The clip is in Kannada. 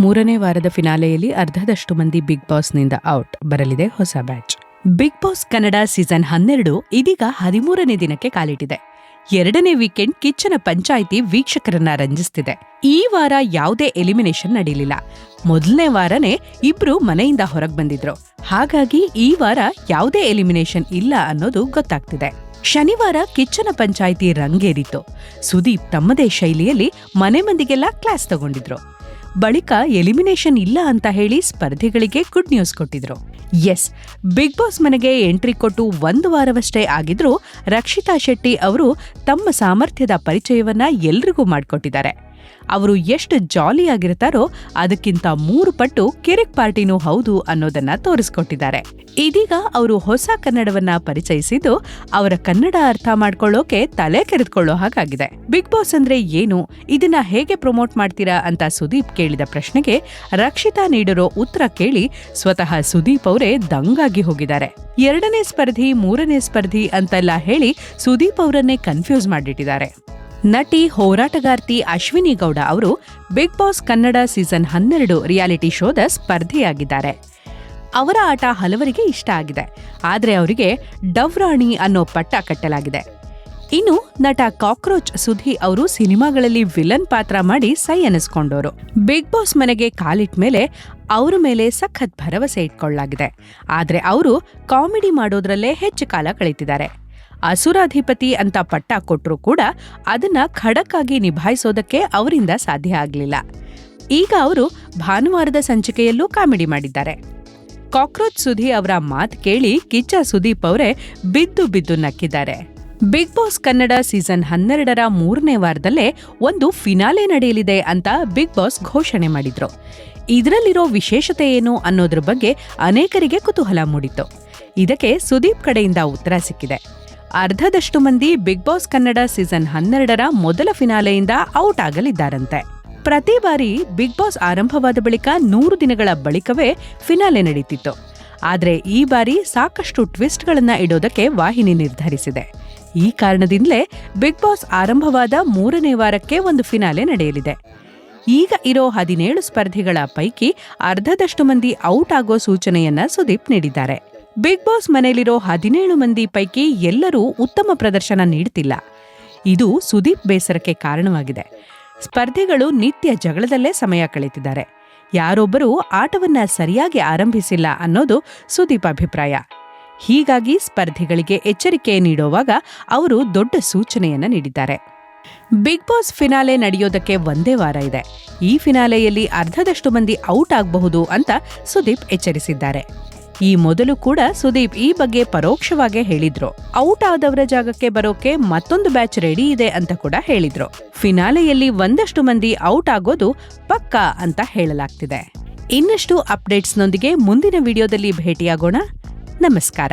ಮೂರನೇ ವಾರದ ಫಿನಾಲೆಯಲ್ಲಿ ಅರ್ಧದಷ್ಟು ಮಂದಿ ಬಿಗ್ ಬಾಸ್ನಿಂದ ಔಟ್. ಬರಲಿದೆ ಹೊಸ batch. Big boss Kannada season ಹನ್ನೆರಡು ಇದೀಗ ಹದಿಮೂರನೇ ದಿನಕ್ಕೆ ಕಾಲಿಟ್ಟಿದೆ. ಎರಡನೇ ವೀಕೆಂಡ್ ಕಿಚ್ಚನ ಪಂಚಾಯಿತಿ ವೀಕ್ಷಕರನ್ನ ರಂಜಿಸ್ತಿದೆ. ಈ ವಾರ ಯಾವುದೇ ಎಲಿಮಿನೇಷನ್ ನಡೀಲಿಲ್ಲ. ಮೊದಲನೇ ವಾರನೇ ಇಬ್ರು ಮನೆಯಿಂದ ಹೊರಗೆ ಬಂದಿದ್ರು. ಹಾಗಾಗಿ ಈ ವಾರ ಯಾವುದೇ ಎಲಿಮಿನೇಷನ್ ಇಲ್ಲ ಅನ್ನೋದು ಗೊತ್ತಾಗ್ತಿದೆ. ಶನಿವಾರ ಕಿಚ್ಚನ ಪಂಚಾಯಿತಿ ರಂಗೇರಿತ್ತು. ಸುದೀಪ್ ತಮ್ಮದೇ ಶೈಲಿಯಲ್ಲಿ ಮನೆ ಮಂದಿಗೆಲ್ಲ ಕ್ಲಾಸ್ ತಗೊಂಡಿದ್ರು. ಬಳಿಕ ಎಲಿಮಿನೇಷನ್ ಇಲ್ಲ ಅಂತ ಹೇಳಿ ಸ್ಪರ್ಧಿಗಳಿಗೆ ಗುಡ್ ನ್ಯೂಸ್ ಕೊಟ್ಟಿದ್ರು. ಎಸ್, ಬಿಗ್ ಬಾಸ್ ಮನೆಗೆ ಎಂಟ್ರಿ ಕೊಟ್ಟು ಒಂದು ವಾರವಷ್ಟೇ ಆಗಿದ್ರೂ ರಕ್ಷಿತಾ ಶೆಟ್ಟಿ ಅವರು ತಮ್ಮ ಸಾಮರ್ಥ್ಯದ ಪರಿಚಯವನ್ನ ಎಲ್ರಿಗೂ ಮಾಡಿಕೊಟ್ಟಿದ್ದಾರೆ. ಅವರು ಎಷ್ಟು ಜಾಲಿಯಾಗಿರ್ತಾರೋ ಅದಕ್ಕಿಂತ ಮೂರು ಪಟ್ಟು ಕಿರಿಕ್ ಪಾರ್ಟಿನೂ ಹೌದು ಅನ್ನೋದನ್ನ ತೋರಿಸ್ಕೊಟ್ಟಿದ್ದಾರೆ. ಇದೀಗ ಅವರು ಹೊಸ ಕನ್ನಡವನ್ನ ಪರಿಚಯಿಸಿದ್ದು ಅವರ ಕನ್ನಡ ಅರ್ಥ ಮಾಡ್ಕೊಳ್ಳೋಕೆ ತಲೆ ಕೆರೆದುಕೊಳ್ಳೋ ಹಾಗಾಗಿದೆ. ಬಿಗ್ ಬಾಸ್ ಅಂದ್ರೆ ಏನು? ಇದನ್ನ ಹೇಗೆ ಪ್ರಮೋಟ್ ಮಾಡ್ತೀರಾ ಅಂತ ಸುದೀಪ್ ಕೇಳಿದ ಪ್ರಶ್ನೆಗೆ ರಕ್ಷಿತಾ ನೀಡಿರೋ ಉತ್ತರ ಕೇಳಿ ಸ್ವತಃ ಸುದೀಪ್ ಅವರೇ ದಂಗಾಗಿ ಹೋಗಿದ್ದಾರೆ. ಎರಡನೇ ಸ್ಪರ್ಧಿ, ಮೂರನೇ ಸ್ಪರ್ಧಿ ಅಂತೆಲ್ಲ ಹೇಳಿ ಸುದೀಪ್ ಅವರನ್ನೇ ಕನ್ಫ್ಯೂಸ್ ಮಾಡಿಟ್ಟಿದ್ದಾರೆ ನಟಿ ಹೋರಾಟಗಾರ್ತಿ ಅಶ್ವಿನಿ ಗೌಡ ಅವರು ಬಿಗ್ ಬಾಸ್ ಕನ್ನಡ ಸೀಸನ್ ಹನ್ನೆರಡು ರಿಯಾಲಿಟಿ ಶೋದ ಸ್ಪರ್ಧೆಯಾಗಿದ್ದಾರೆ. ಅವರ ಆಟ ಹಲವರಿಗೆ ಇಷ್ಟ ಆಗಿದೆ. ಆದರೆ ಅವರಿಗೆ ಡವ್ ರಾಣಿ ಅನ್ನೋ ಪಟ್ಟ ಕಟ್ಟಲಾಗಿದೆ. ಇನ್ನು ನಟ ಕಾಕ್ರೋಚ್ ಸುಧಿ ಅವರು ಸಿನಿಮಾಗಳಲ್ಲಿ ವಿಲನ್ ಪಾತ್ರ ಮಾಡಿ ಸೈ ಅನಿಸ್ಕೊಂಡವರು ಬಿಗ್ ಬಾಸ್ ಮನೆಗೆ ಕಾಲಿಟ್ಟ ಮೇಲೆ ಅವರ ಮೇಲೆ ಸಖತ್ ಭರವಸೆ ಇಟ್ಕೊಳ್ಳಲಾಗಿದೆ. ಆದರೆ ಅವರು ಕಾಮಿಡಿ ಮಾಡೋದ್ರಲ್ಲೇ ಹೆಚ್ಚು ಕಾಲ ಕಳೀತಿದ್ದಾರೆ. ಅಸುರಾಧಿಪತಿ ಅಂತ ಪಟ್ಟ ಕೊಟ್ಟರೂ ಕೂಡ ಅದನ್ನ ಖಡಕ್ಕಾಗಿ ನಿಭಾಯಿಸೋದಕ್ಕೆ ಅವರಿಂದ ಸಾಧ್ಯ ಆಗಲಿಲ್ಲ. ಈಗ ಅವರು ಭಾನುವಾರದ ಸಂಚಿಕೆಯಲ್ಲೂ ಕಾಮಿಡಿ ಮಾಡಿದ್ದಾರೆ. ಕಾಕ್ರೋಚ್ ಸುಧಿ ಅವರ ಮಾತು ಕೇಳಿ ಕಿಚ್ಚ ಸುದೀಪ್ ಅವರೇ ಬಿದ್ದು ಬಿದ್ದು ನಕ್ಕಿದ್ದಾರೆ. ಬಿಗ್ ಬಾಸ್ ಕನ್ನಡ ಸೀಸನ್ ಹನ್ನೆರಡರ ಮೂರನೇ ವಾರದಲ್ಲೇ ಒಂದು ಫಿನಾಲೆ ನಡೆಯಲಿದೆ ಅಂತ ಬಿಗ್ ಬಾಸ್ ಘೋಷಣೆ ಮಾಡಿದ್ರು. ಇದರಲ್ಲಿರೋ ವಿಶೇಷತೆ ಏನು ಅನ್ನೋದ್ರ ಬಗ್ಗೆ ಅನೇಕರಿಗೆ ಕುತೂಹಲ ಮೂಡಿತ್ತು. ಇದಕ್ಕೆ ಸುದೀಪ್ ಕಡೆಯಿಂದ ಉತ್ತರ ಸಿಕ್ಕಿದೆ. ಅರ್ಧದಷ್ಟು ಮಂದಿ ಬಿಗ್ ಬಾಸ್ ಕನ್ನಡ ಸೀಸನ್ ಹನ್ನೆರಡರ ಮೊದಲ ಫಿನಾಲೆಯಿಂದ ಔಟ್ ಆಗಲಿದ್ದಾರಂತೆ. ಪ್ರತಿ ಬಾರಿ ಬಿಗ್ ಬಾಸ್ ಆರಂಭವಾದ ಬಳಿಕ ನೂರು ದಿನಗಳ ಬಳಿಕವೇ ಫಿನಾಲೆ ನಡೀತಿತ್ತು. ಆದರೆ ಈ ಬಾರಿ ಸಾಕಷ್ಟು ಟ್ವಿಸ್ಟ್ಗಳನ್ನು ಇಡೋದಕ್ಕೆ ವಾಹಿನಿ ನಿರ್ಧರಿಸಿದೆ. ಈ ಕಾರಣದಿಂದಲೇ ಬಿಗ್ ಬಾಸ್ ಆರಂಭವಾದ ಮೂರನೇ ವಾರಕ್ಕೆ ಒಂದು ಫಿನಾಲೆ ನಡೆಯಲಿದೆ. ಈಗ ಇರೋ ಹದಿನೇಳು ಸ್ಪರ್ಧಿಗಳ ಪೈಕಿ ಅರ್ಧದಷ್ಟು ಮಂದಿ ಔಟ್ ಆಗೋ ಸೂಚನೆಯನ್ನ ಸುದೀಪ್ ನೀಡಿದ್ದಾರೆ. ಬಿಗ್ ಬಾಸ್ ಮನೆಯಲ್ಲಿರೋ ಹದಿನೇಳು ಮಂದಿ ಪೈಕಿ ಎಲ್ಲರೂ ಉತ್ತಮ ಪ್ರದರ್ಶನ ನೀಡ್ತಿಲ್ಲ. ಇದು ಸುದೀಪ್ ಬೇಸರಕ್ಕೆ ಕಾರಣವಾಗಿದೆ. ಸ್ಪರ್ಧಿಗಳು ನಿತ್ಯ ಜಗಳದಲ್ಲೇ ಸಮಯ ಕಳೀತಿದ್ದಾರೆ ಯಾರೊಬ್ಬರೂ ಆಟವನ್ನ ಸರಿಯಾಗಿ ಆರಂಭಿಸಿಲ್ಲ ಅನ್ನೋದು ಸುದೀಪ್ ಅಭಿಪ್ರಾಯ. ಹೀಗಾಗಿ ಸ್ಪರ್ಧಿಗಳಿಗೆ ಎಚ್ಚರಿಕೆ ನೀಡುವಾಗ ಅವರು ದೊಡ್ಡ ಸೂಚನೆಯನ್ನ ನೀಡಿದ್ದಾರೆ. ಬಿಗ್ ಬಾಸ್ ಫಿನಾಲೆ ನಡೆಯೋದಕ್ಕೆ ಒಂದೇ ವಾರ ಇದೆ. ಈ ಫಿನಾಲೆಯಲ್ಲಿ ಅರ್ಧದಷ್ಟು ಮಂದಿ ಔಟ್ ಆಗಬಹುದು ಅಂತ ಸುದೀಪ್ ಎಚ್ಚರಿಸಿದ್ದಾರೆ. ಈ ಮೊದಲು ಕೂಡ ಸುದೀಪ್ ಈ ಬಗ್ಗೆ ಪರೋಕ್ಷವಾಗೇ ಹೇಳಿದ್ರು. ಔಟ್ ಆದವರ ಜಾಗಕ್ಕೆ ಬರೋಕೆ ಮತ್ತೊಂದು ಬ್ಯಾಚ್ ರೆಡಿ ಇದೆ ಅಂತ ಕೂಡ ಹೇಳಿದ್ರು. ಫಿನಾಲೆಯಲ್ಲಿ ಒಂದಷ್ಟು ಮಂದಿ ಔಟ್ ಆಗೋದು ಪಕ್ಕಾ ಅಂತ ಹೇಳಲಾಗ್ತಿದೆ. ಇನ್ನಷ್ಟು ಅಪ್ಡೇಟ್ಸ್ನೊಂದಿಗೆ ಮುಂದಿನ ವಿಡಿಯೋದಲ್ಲಿ ಭೇಟಿಯಾಗೋಣ. ನಮಸ್ಕಾರ.